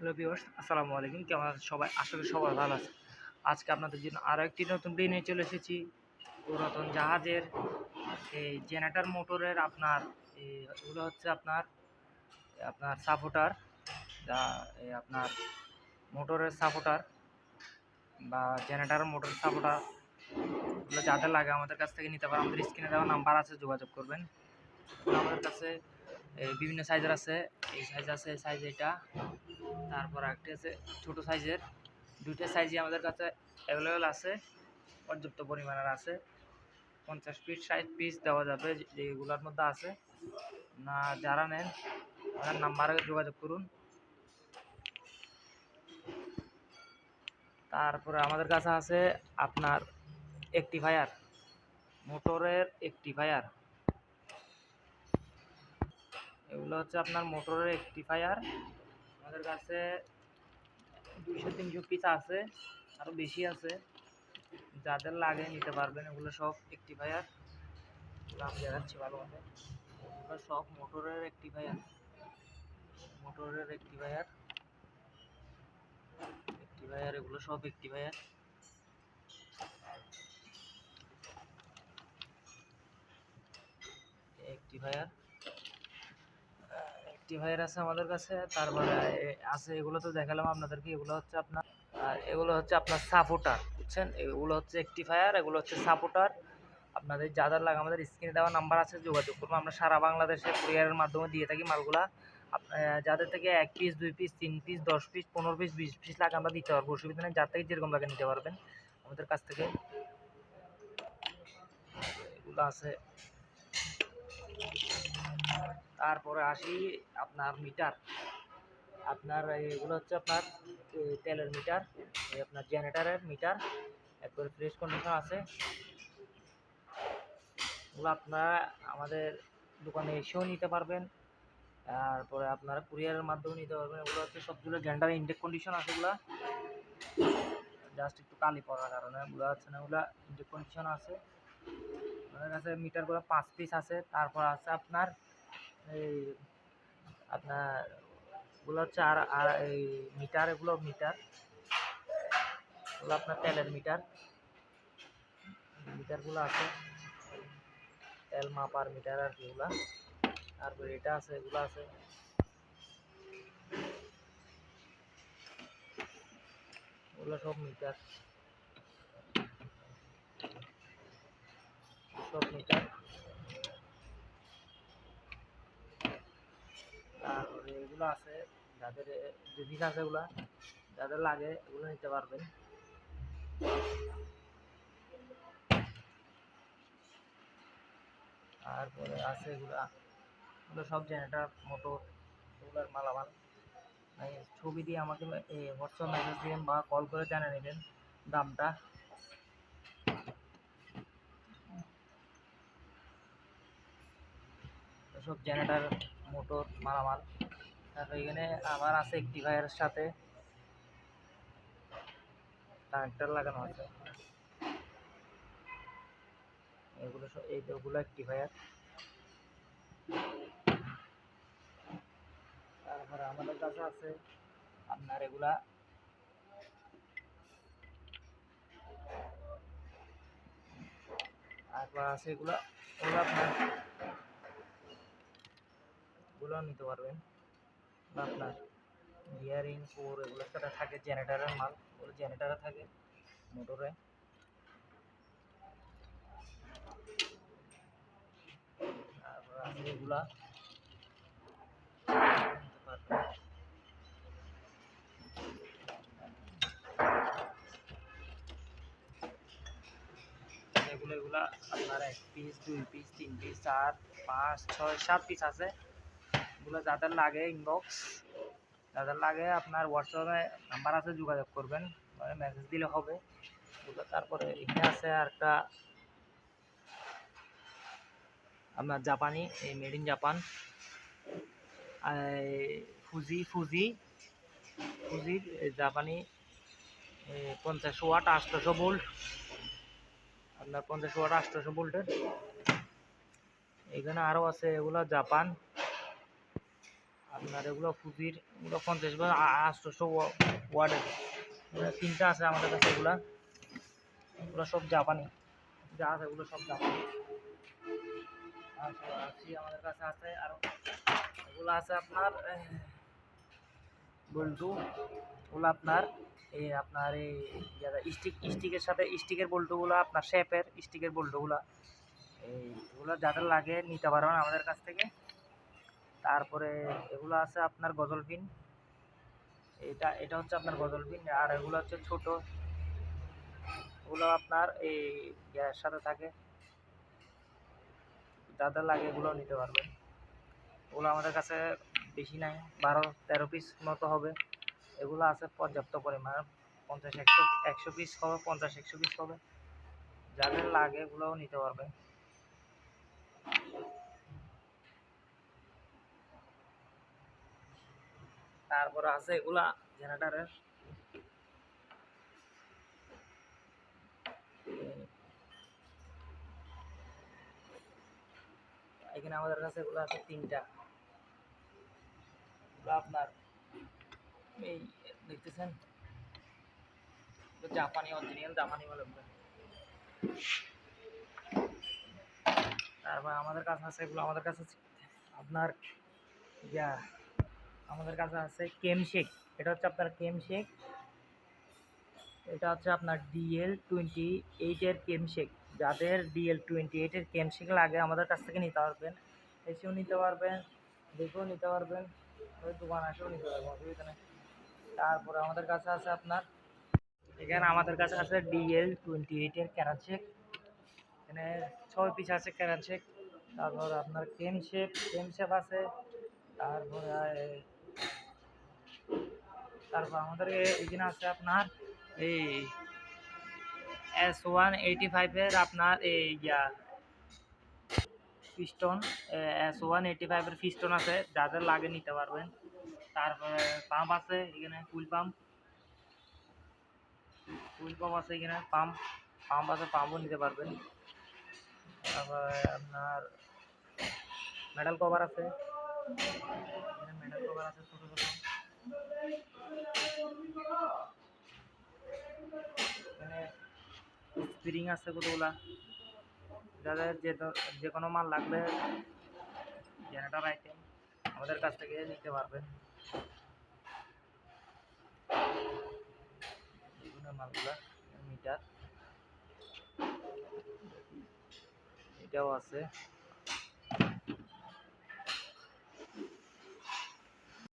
Hello viewers, আসসালামু আলাইকুম। কেমন আছেন সবাই? আশা করি সবাই ভালো আছে আজকে আপনাদের জন্য আরও একটি নতুন ভিডিও নিয়ে চলে এসেছি। পুরাতন জাহাজের এই জেনারেটর মোটরের আপনার এগুলো হচ্ছে আপনার আপনার সাপোর্টার যা এই আপনার মোটরের সাপোর্টার বা জেনারেটর মোটর সাপোর্টার এগুলো যাদের লাগে আমাদের কাছ থেকে নিতে পারেন। আমাদের স্ক্রিনে দেওয়া নাম্বার আছে, যোগাযোগ করবেন। আমাদের কাছে বিভিন্ন সাইজের আছে। এই সাইজ আছে সাইজ এটা। তারপর একটা আছে ছোটো সাইজের। দুইটা সাইজই আমাদের কাছে অ্যাভেলেবেল আছে। পর্যাপ্ত পরিমাণের আছে। পঞ্চাশ পিস ষাট পিস দেওয়া যাবে যেগুলোর মধ্যে আছে। না, যারা নেন তাদের নাম্বারে যোগাযোগ করুন। তারপরে আমাদের কাছে আছে আপনার একটিফায়ার মোটরের একটিফায়ার এগুলো হচ্ছে আপনার মোটরের একটিফায়ার আমাদের কাছে দুইশো, তিনশো পিস আছে আরও বেশি আছে। যাদের লাগে নিতে পারবেন, এগুলো সব একটিফায়ার আমি দেখাচ্ছি ভালোভাবে এগুলো সব মোটরের একটিফায়ার মোটরের একটিফায়ার একটিফায়ার এগুলো সব একটিফায়ার একটিফায়ার রেক্টিফায়ার আছে আমাদের কাছে, তারপরে আছে, এগুলো তো দেখালাম আপনাদেরকে, এগুলো হচ্ছে আপনার, আর এগুলো হচ্ছে আপনার সাপোর্টার বুঝছেন? এগুলো হচ্ছে একটিফায়ার এগুলো হচ্ছে সাপোর্টার আপনাদের যাদের লাগে আমাদের স্ক্রিনে দেওয়া নাম্বার আছে, যোগাযোগ করব আমরা সারা বাংলাদেশে কুরিয়ারের মাধ্যমে দিয়ে থাকি মালগুলা। যাদের থেকে এক পিস দুই পিস তিন পিস দশ পিস পনেরো পিস বিশ পিস লাগে আমরা দিতে পারব। অসুবিধা নেই, যার থেকে যেরকম লাগে নিতে পারবেন। আমাদের কাছ থেকে এগুলো আছে। তারপরে আসি আপনার মিটার। আপনার এগুলো হচ্ছে আপনার তেলের মিটার আপনার জেনারেটারের মিটার একবারে ফ্রেশ কন্ডিশন আছে। এগুলো আপনারা আমাদের দোকানে এসেও নিতে পারবেন। তারপরে আপনারা কুরিয়ারের মাধ্যমে নিতে পারবেন। এগুলো হচ্ছে সবগুলো জেন্ডার ইনটেক কন্ডিশন আছে এগুলা জাস্ট একটু কালি পড়ার কারণে বোঝা যাচ্ছে না এগুলা ইনটেক কন্ডিশন আছে। আমাদের কাছে মিটারগুলো পাঁচ পিস আছে, তারপর আছে আপনার এই আপনার এগুলো হচ্ছে আর আর এই মিটার এগুলো মিটার এগুলো আপনার তেলের মিটার মিটারগুলো আছে, তেল মাপার মিটার আর কি এগুলা, তারপরে এটা আছে, এগুলো আছে। ওগুলো সব মিটার সব মিটার। তারপরে এগুলো আছে, যাদের জিনিস আছে এগুলা, যাদের লাগে এগুলো নিতে পারবেন। তারপরে আছে এগুলা, এগুলো সব জেনারেটার মোটর এগুলোর মালামাল। ছবি দিয়ে আমাকে হোয়াটসঅ্যাপ মেসেজ দিবেন বা কল করে জানিয়ে নেবেন দামটা। সব জেনারেটার, মোটর, মালামাল। তারপর এখানে আবার আছে একটিফায়ারের সাথে। কানেক্টার লাগানো আছে। এগুলো সব, এই ওগুলো একটিফায়ার তারপরে আমাদের কাছে আছে আপনার এগুলা। তারপর আছে এগুলা, এগুলো আপনার এগুলো নিতে পারবেন। আপনার বিয়ারিং কোর এগুলো সাথে থাকে জেনারেটারের মাল। ওগুলো জেনারেটারে থাকে মোটরে এগুলা। এগুলো, এগুলা আপনার এক পিস দুই পিস তিন পিস চার, পাঁচ, ছয়, সাত পিস আছে। এগুলো যাদের লাগে ইনবক্স যাদের লাগে আপনার হোয়াটসঅ্যাপে নাম্বার আছে যোগাযোগ করবেন মেসেজ দিলে হবে। তারপরে এখানে আছে আর একটা আপনার জাপানি, এই made in Japan Fuji Fuji ফুজির জাপানি পঞ্চাশ ওয়াট আটশোশো ভোল্ট। আপনার পঞ্চাশ ওয়াট আটশোশো ভোল্টের। এখানে আরও আছে এগুলো, জাপান। আপনার এগুলো ফুপির এগুলো পঞ্চাশ বা আটশোশো ওয়ার্ডের। তিনটা আছে আমাদের কাছে এগুলা। এগুলো সব জাপানি। যা আছে এগুলো সব জাপানি। আর আমাদের কাছে আছে। আর এগুলো আছে আপনার বল্টু। ওগুলো আপনার এই আপনার এই স্টিক, স্টিকের সাথে স্টিকের বল্টুগুলো, আপনার শেপের স্টিকের বল্টুগুলো। এইগুলো যাদের লাগে নিতে পারবেন আমাদের কাছ থেকে। তারপরে এগুলো আছে আপনার গজল পিন এটা এটা হচ্ছে আপনার গজল পিন আর এগুলো হচ্ছে ছোট। ওগুলো আপনার এই সাথে থাকে। যাদের লাগে এগুলো নিতে পারবেন। ওগুলো আমাদের কাছে বেশি নাই, বারো, তেরো পিস মতো হবে। এগুলো আছে পর্যাপ্ত পরিমাণ, পঞ্চাশ, একশো একশো পিস হবে, পঞ্চাশ, একশো পিস হবে। যাদের লাগে এগুলোও নিতে পারবে তারপর আছে এগুলা জেনারেটারের। এখানে আমাদের কাছে এগুলো আছে তিনটা। আপনার এই দেখতেছেন? জাপানি অরিজিনাল জাপানি বলে তারপর আমাদের কাছে আছে এগুলো, আমাদের কাছে আপনার ইয়া আমাদের কাছে আছে কেম শেক এটা হচ্ছে আপনার কেম শেক এটা হচ্ছে আপনার ডিএল টোয়েন্টি এইটের কেম শেক যাদের ডিএল টোয়েন্টি এইটের কেম শেক লাগে, আমাদের কাছ থেকে নিতে পারবেন। এসেও নিতে পারবেন, দেখেও নিতে পারবেন। ওই দোকান আসেও নিতে পারবেন, অসুবিধা নেই। তারপরে আমাদের কাছে আছে আপনার, এখানে আমাদের কাছে আছে ডিএল টোয়েন্টি এইটের ক্যারান শেক এখানে ছয় পিস আছে ক্যারান শেক তারপর আপনার কেম শেপ কেম শেপ আছে। তারপরে তারপর আমাদের এখানে আছে আপনার এই এস ওয়ান এইটি ফাইভের আপনার এই ইয়া পিস্টন এস ওয়ান এইটি ফাইভের পিস্টন আছে যাদের লাগে নিতে পারবেন। তারপরে পাম্প আছে এখানে কুইল পাম্প কুইল পাম্প আছে এখানে পাম্প পাম্প আছে পাম্পও নিতে পারবেন। তারপরে আপনার মেডাল কভার আছে। মেডাল কভার আছে ছোটো ছোটো এখানে স্প্রিং আছে কতগুলা যাদের যে যে কোনো মাল লাগবে, জেনারেটর আইটেম আমাদের কাছ থেকে নিতে পারবেন। মালগুলা মিটার এটাও আছে।